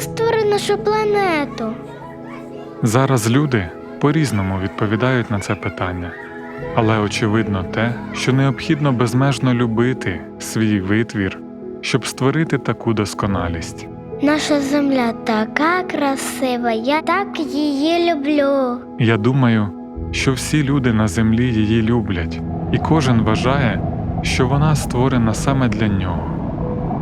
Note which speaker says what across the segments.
Speaker 1: створив нашу планету?
Speaker 2: Зараз люди по-різному відповідають на це питання, але очевидно те, що необхідно безмежно любити свій витвір, щоб створити таку досконалість.
Speaker 1: Наша земля така красива, я так її люблю.
Speaker 2: Я думаю, що всі люди на землі її люблять, і кожен вважає, що вона створена саме для нього.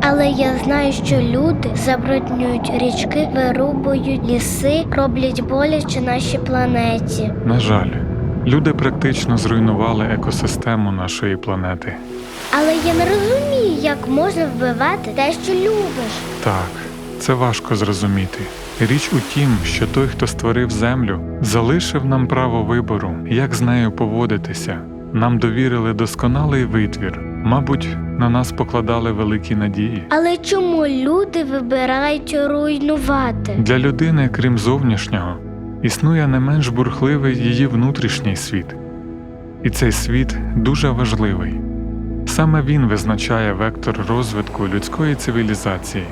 Speaker 1: Але я знаю, що люди забруднюють річки, вирубують ліси, роблять боляче нашій планеті.
Speaker 2: На жаль, люди практично зруйнували екосистему нашої планети.
Speaker 1: Але я не розумію, як можна вбивати те, що любиш.
Speaker 2: Так, це важко зрозуміти. Річ у тім, що той, хто створив землю, залишив нам право вибору, як з нею поводитися. Нам довірили досконалий витвір, мабуть, на нас покладали великі надії.
Speaker 1: Але чому люди вибирають руйнувати?
Speaker 2: Для людини, крім зовнішнього, існує не менш бурхливий її внутрішній світ. І цей світ дуже важливий. Саме він визначає вектор розвитку людської цивілізації.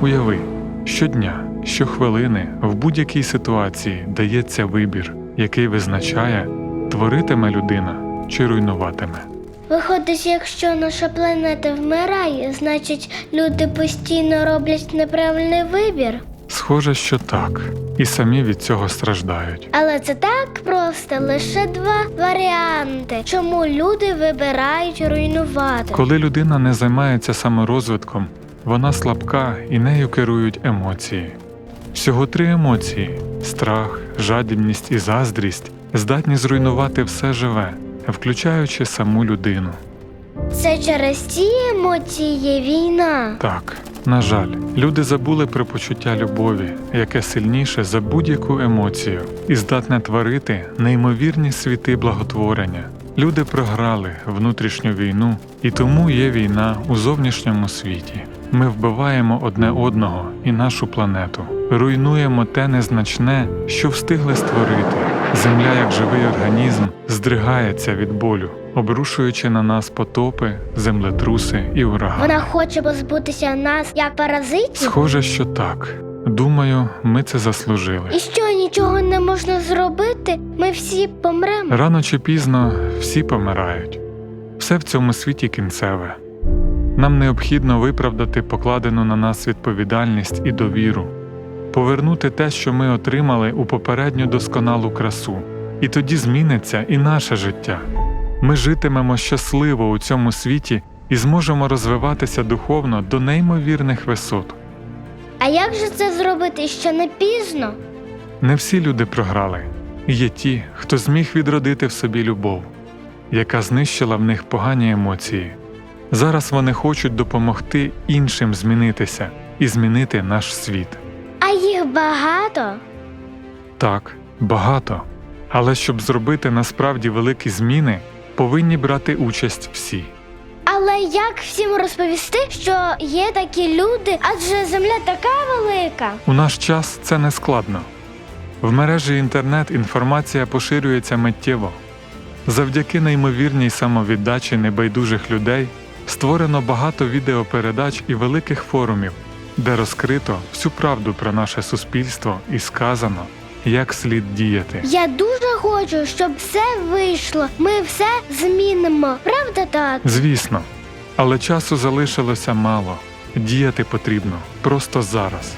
Speaker 2: Уяви, щодня, щохвилини, в будь-якій ситуації дається вибір, який визначає, творитиме людина чи руйнуватиме.
Speaker 1: Виходить, якщо наша планета вмирає, значить люди постійно роблять неправильний вибір.
Speaker 2: Схоже, що так, і самі від цього страждають.
Speaker 1: Але це так просто, лише два варіанти, чому люди вибирають руйнувати.
Speaker 2: Коли людина не займається саморозвитком, вона слабка і нею керують емоції. Всього три емоції страх, жадібність і заздрість здатні зруйнувати все живе, включаючи саму людину.
Speaker 1: Це через ці емоції є війна.
Speaker 2: Так, на жаль, люди забули про почуття любові, яке сильніше за будь-яку емоцію, і здатне творити неймовірні світи благотворення. Люди програли внутрішню війну, і тому є війна у зовнішньому світі. Ми вбиваємо одне одного і нашу планету, руйнуємо те незначне, що встигли створити. Земля, як живий організм, здригається від болю, обрушуючи на нас потопи, землетруси і урагани.
Speaker 1: Вона хоче позбутися нас як паразитів.
Speaker 2: Схоже, що так. Думаю, ми це заслужили.
Speaker 1: І що нічого не можна зробити, ми всі помремо.
Speaker 2: Рано чи пізно всі помирають. Все в цьому світі кінцеве. Нам необхідно виправдати покладену на нас відповідальність і довіру, повернути те, що ми отримали у попередню досконалу красу, і тоді зміниться і наше життя. Ми житимемо щасливо у цьому світі і зможемо розвиватися духовно до неймовірних висот.
Speaker 1: А як же це зробити ще не пізно?
Speaker 2: Не всі люди програли. Є ті, хто зміг відродити в собі любов, яка знищила в них погані емоції. Зараз вони хочуть допомогти іншим змінитися і змінити наш світ.
Speaker 1: А їх багато.
Speaker 2: Так, багато. Але щоб зробити насправді великі зміни, повинні брати участь всі.
Speaker 1: Але як всім розповісти, що є такі люди, адже земля така велика?
Speaker 2: У наш час це не складно. В мережі інтернет інформація поширюється миттєво. Завдяки неймовірній самовіддачі небайдужих людей створено багато відеопередач і великих форумів, де розкрито всю правду про наше суспільство і сказано, як слід діяти.
Speaker 1: Я дуже хочу, щоб все вийшло. Ми все змінимо. Правда так?
Speaker 2: Звісно, але часу залишилося мало. Діяти потрібно просто зараз.